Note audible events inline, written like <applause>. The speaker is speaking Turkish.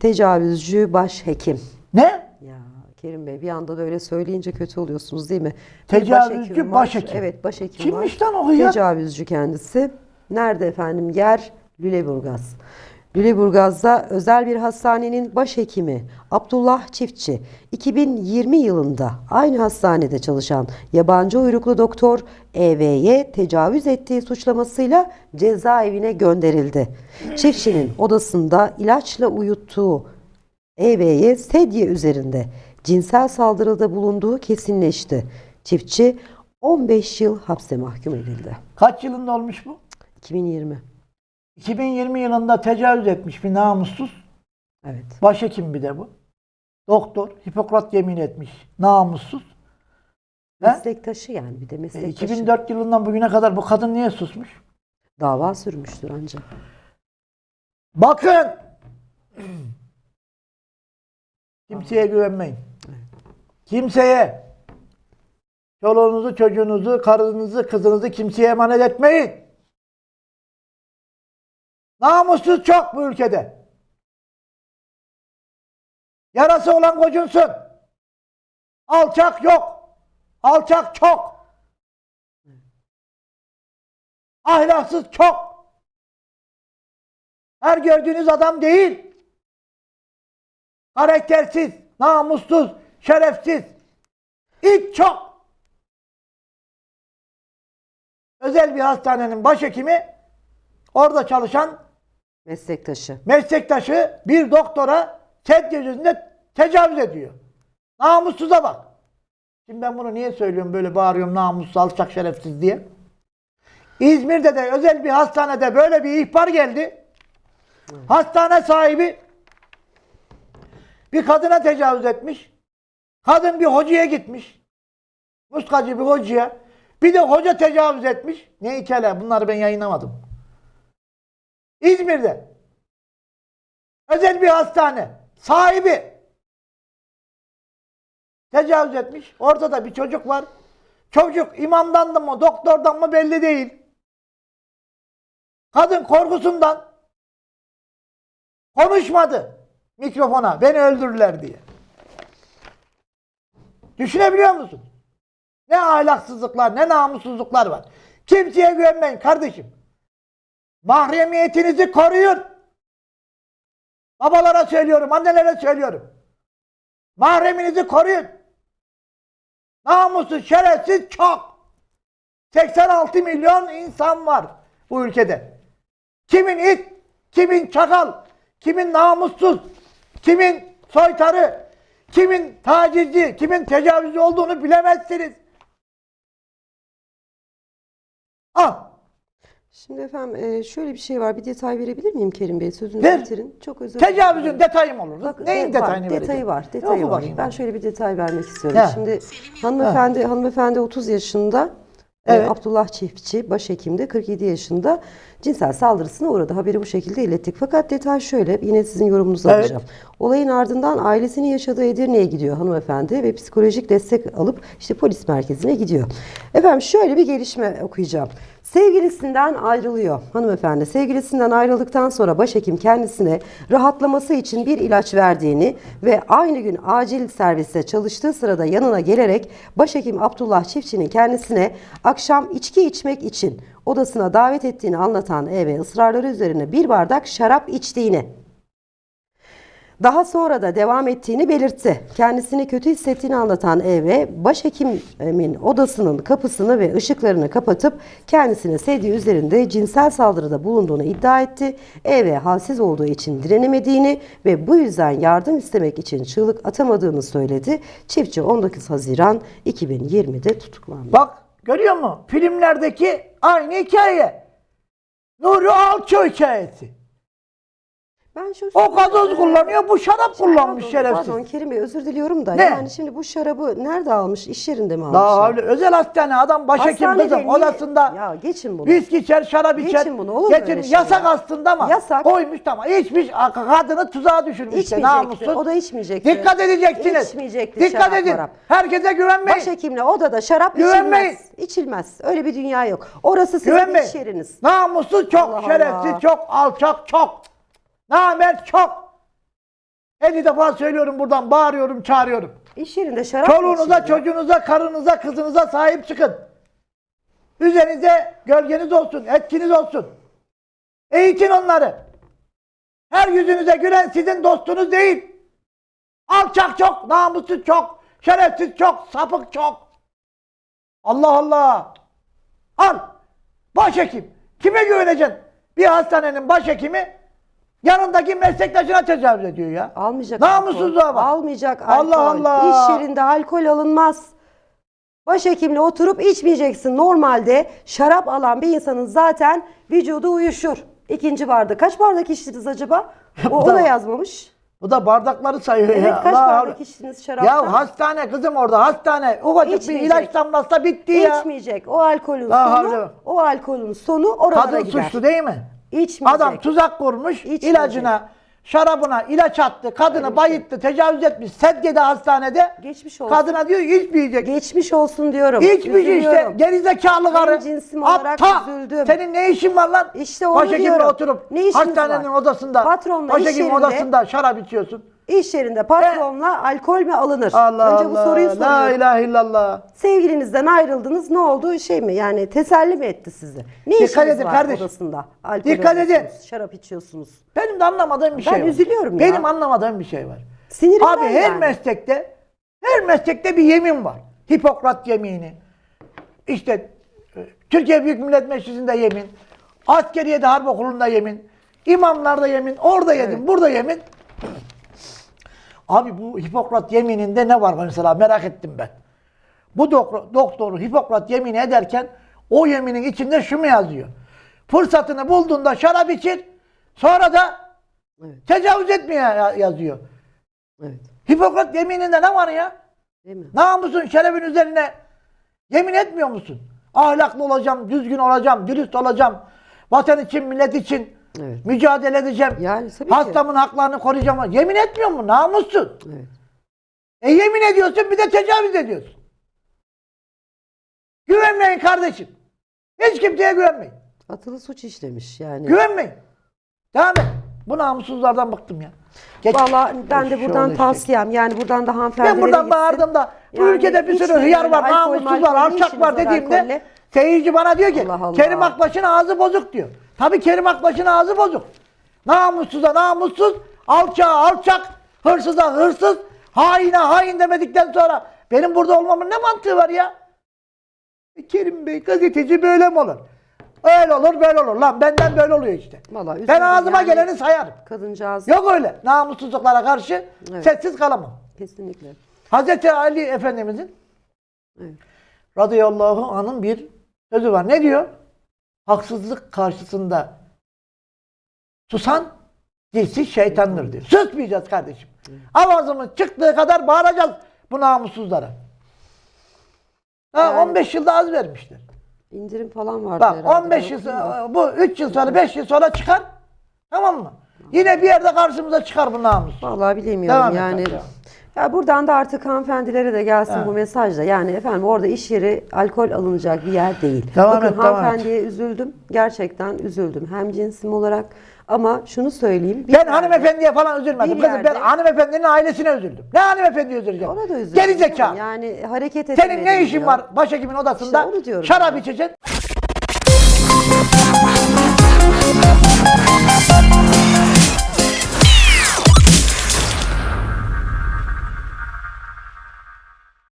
Tecavüzcü başhekim. Ne? Ya Kerim Bey bir anda da öyle söyleyince kötü oluyorsunuz değil mi? Bir Tecavüzcü başhekim var. başhekim. Evet başhekim Kimmiş var. lan o hıyar? Tecavüzcü kendisi. Nerede efendim? Yer Lüleburgaz. Lüleburgaz'da özel bir hastanenin başhekimi Abdullah Çiftçi 2020 yılında aynı hastanede çalışan yabancı uyruklu doktor EV'ye tecavüz ettiği suçlamasıyla cezaevine gönderildi. Çiftçinin odasında ilaçla uyuttuğu EV'ye sedye üzerinde cinsel saldırıda bulunduğu kesinleşti. Çiftçi 15 yıl hapse mahkum edildi. Kaç yılında olmuş bu? 2020. 2020 yılında tecavüz etmiş bir namussuz. Evet. Başhekim bir de bu. Doktor. Hipokrat yemin etmiş. Namussuz. He? Meslektaşı yani bir de E, meslektaşı. 2004 yılından bugüne kadar bu kadın niye susmuş? Dava sürmüştür ancak. Bakın! Kimseye güvenmeyin. Kimseye. Çoluğunuzu, çocuğunuzu, karınızı, kızınızı kimseye emanet etmeyin. Namussuz çok bu ülkede. Yarası olan gocunsun. Alçak yok. Alçak çok. Ahlaksız çok. Her gördüğünüz adam değil. Karaktersiz, namussuz, şerefsiz. İlk çok. Özel bir hastanenin başhekimi orada çalışan Meslektaşı. meslektaşı bir doktora sedye yüzünde tecavüz ediyor. Namussuza bak. Şimdi ben bunu niye söylüyorum böyle bağırıyorum namussuz, alçak, şerefsiz diye. İzmir'de de özel bir hastanede böyle bir ihbar geldi. Hastane sahibi bir kadına tecavüz etmiş. Kadın bir hocaya gitmiş. Muskacı bir hocaya. Bir de hoca tecavüz etmiş. Ne hikayeler bunları ben yayınlamadım. İzmir'de. Özel bir hastane. Sahibi. Tecavüz etmiş. Ortada bir çocuk var. Çocuk imamdan mı doktordan mı belli değil. Kadın korkusundan konuşmadı mikrofona. Beni öldürürler diye. Düşünebiliyor musun? Ne ahlaksızlıklar, ne namussuzluklar var. Kimseye güvenmeyin kardeşim. Mahremiyetinizi koruyun. Babalara söylüyorum, annelere söylüyorum. Mahreminizi koruyun. Namussuz, şerefsiz çok. 86 milyon insan var bu ülkede. Kimin it, kimin çakal, kimin namussuz, kimin soytarı, kimin tacizci, kimin tecavüzcü olduğunu bilemezsiniz. Al. Şimdi efendim e, şöyle bir şey var. Bir detay verebilir miyim Kerim Bey? Sözünüzü Ver. bitirin. Çok özür Tecavüzün detayı mı olur? Bak, Neyin de- var, detayını detayı vereceğim? var, detayı var. bakayım Ben şöyle bir detay vermek istiyorum. He. Şimdi hanımefendi hanımefendi 30 yaşında, e, Evet. Abdullah Çiftçi başhekimde 47 yaşında cinsel saldırısına uğradı. Haberi bu şekilde ilettik. Fakat detay şöyle, yine sizin yorumunuzu Evet. alacağım. Olayın ardından ailesinin yaşadığı Edirne'ye gidiyor hanımefendi ve psikolojik destek alıp işte polis merkezine gidiyor. Efendim şöyle bir gelişme okuyacağım. Sevgilisinden ayrılıyor hanımefendi. Sevgilisinden ayrıldıktan sonra başhekim kendisine rahatlaması için bir ilaç verdiğini ve aynı gün acil serviste çalıştığı sırada yanına gelerek başhekim Abdullah Çiftçi'nin kendisine akşam içki içmek için odasına davet ettiğini anlatan eve ısrarları üzerine bir bardak şarap içtiğini daha sonra da devam ettiğini belirtti. Kendisini kötü hissettiğini anlatan eve başhekimin odasının kapısını ve ışıklarını kapatıp kendisine sedye üzerinde cinsel saldırıda bulunduğunu iddia etti. Eve halsiz olduğu için direnemediğini ve bu yüzden yardım istemek için çığlık atamadığını söyledi. Çiftçi 19 Haziran 2020'de tutuklandı. Bak görüyor musun? Filmlerdeki aynı hikaye. Nuri Alço hikayesi. Ben şu O gazoz kullanıyor, bu şarap kullanmış Pardon, şerefsiz. Pardon Kerim Bey özür diliyorum da Ne? yani şimdi bu şarabı nerede almış? İş yerinde mi almış? Daha öyle özel hastane adam başhekim Hastanede kızım niye- odasında Ya geçin bunu. viski içer, şarap Geçin içer. bunu, olur mu Geçin, öyle şey yasak ya? aslında ama Yasak. koymuş tamam. İçmiş kadını tuzağa düşürmüş işte İçmeyecekti. namussuz. O da içmeyecekti. Dikkat edeceksiniz. İçmeyecekti Dikkat şarap edin. marap. Herkese güvenmeyin. Başhekimle odada şarap Güvenmeyin. içilmez. İçilmez. Öyle bir dünya yok. Orası sizin Güvenmeyin. iş yeriniz. Namussuz çok, Allah şerefsiz Allah. çok, alçak çok. Namert çok. 50 defa söylüyorum buradan bağırıyorum çağırıyorum. İş yerinde şarap Çoluğunuza, içiliyor. çocuğunuza, karınıza, kızınıza sahip çıkın. Üzerinize gölgeniz olsun, etkiniz olsun. Eğitin onları. Her yüzünüze gülen sizin dostunuz değil. Alçak çok, namussuz çok, şerefsiz çok, sapık çok. Allah Allah. Al. Başhekim. Kime güveneceksin? Bir hastanenin başhekimi yanındaki meslektaşına tecavüz ediyor ya. Almayacak Namussuzluğa alkol. bak. Almayacak Allah alkol. Allah. İş yerinde alkol alınmaz. Başhekimle oturup içmeyeceksin. Normalde şarap alan bir insanın zaten vücudu uyuşur. İkinci bardak. Kaç bardak içtiniz acaba? <laughs> O, o da yazmamış. Bu da bardakları sayıyor Evet ya. kaç Allah bardak Allah. içtiniz şaraptan? Ya hastane kızım orada hastane. Ufacık bir ilaç damlasa bitti ya. İçmeyecek. O alkolün La sonu, havle. o alkolün sonu oralara Kadın gider. suçlu değil mi? İçmeyecek. Adam tuzak kurmuş, İçmeyecek. ilacına, şarabına ilaç attı, kadını bayıttı, tecavüz etmiş, sedyede hastanede. Geçmiş olsun. Kadına diyor içmeyecek. Geçmiş olsun diyorum. İçmeyecek işte. Gerizekalı karı. cinsim olarak Aptal. üzüldüm. Senin ne işin var lan? İşte onu Başhekimle diyorum. oturup Ne hastanenin var? odasında, Patronla iş başhekimin yerinde- odasında şarap içiyorsun. İş yerinde patronla alkol mü alınır? Allah Önce bu Allah. soruyu La soruyorum. ilahe illallah. Sevgilinizden ayrıldınız. Ne oldu? Şey mi? Yani teselli mi etti sizi? Ne Dikkat işiniz edin var kardeş. odasında? Alkol Dikkat edin. Şarap içiyorsunuz. Benim de anlamadığım bir şey Ben var. üzülüyorum ya. Benim anlamadığım bir şey var. Sinirimden Abi her yani. meslekte her meslekte bir yemin var. Hipokrat yemini. İşte e, Türkiye Büyük Millet Meclisi'nde yemin. Askeriyede Harp Okulu'nda yemin. İmamlarda yemin. Orada yemin. Burada yemin. Abi bu Hipokrat yemininde ne var mesela merak ettim ben. Bu doktor, doktoru Hipokrat yemini ederken o yeminin içinde şu mu yazıyor? Fırsatını bulduğunda şarap içir. Sonra da Evet. tecavüz etmeye ya- yazıyor. Evet. Hipokrat yemininde ne var ya? Değil mi? Namusun, şerefin üzerine yemin etmiyor musun? Ahlaklı olacağım, düzgün olacağım, dürüst olacağım. Vatan için, millet için Evet. mücadele edeceğim. Yani tabii ki. Hastamın haklarını koruyacağım. Yemin etmiyor mu? Namussuz. Evet. E yemin ediyorsun bir de tecavüz ediyorsun. Güvenmeyin kardeşim. Hiç kimseye güvenmeyin. Atılı suç işlemiş yani. Güvenmeyin. Devam et. Bu namussuzlardan bıktım ya. Geç. Valla ben de buradan oldu tavsiyem yani buradan da hanımefendilere Ben buradan bağırdım da bu Yani ülkede bir sürü hıyar var, namussuz var, alçak var dediğimde alkolle? Seyirci bana diyor ki Allah Allah. Kerim Akbaş'ın ağzı bozuk diyor. Tabii Kerim Akbaş'ın ağzı bozuk. Namussuza namussuz, alçağa alçak, hırsıza hırsız, haine hain demedikten sonra benim burada olmamın ne mantığı var ya? E, Kerim Bey gazeteci böyle mi olur? Öyle olur böyle olur. Lan benden böyle oluyor işte. Vallahi ben ağzıma yani. geleni sayarım. Kadıncağız. Yok öyle. Namussuzluklara karşı Evet. sessiz kalamam. Kesinlikle. Hazreti Ali Efendimizin Evet. radıyallahu anh'ın bir sözü var. Ne diyor? Haksızlık karşısında susan dilsiz şeytandır diyor. Susmayacağız kardeşim. Avazımız çıktığı kadar bağıracağız bu namussuzlara. Ha, Yani- 15 yılda az vermişler. İndirim falan vardı Bak herhalde. 15 Ben yıl bu 3 yıl sonra 5 yıl sonra çıkar. Tamam mı? Yine bir yerde karşımıza çıkar bu namus. Vallahi bilemiyorum Devam yani. Ya buradan da artık hanımefendilere de gelsin Ha. bu mesajla. Yani efendim orada iş yeri alkol alınacak bir yer değil. Devam Bakın et, devam et. hanımefendiye üzüldüm. Gerçekten üzüldüm. Hem cinsim olarak ama şunu söyleyeyim. Ben yerde- hanımefendiye falan üzülmedim. Kızım ben yerde- hanımefendinin ailesine üzüldüm. Ne hanımefendiye üzüleceğim? Ona da üzüldüm. Geri zeka. Yani hareket Senin ne edemedim işin diyor. var başhekimin odasında İşte onu diyorum şarap ben. içeceksin.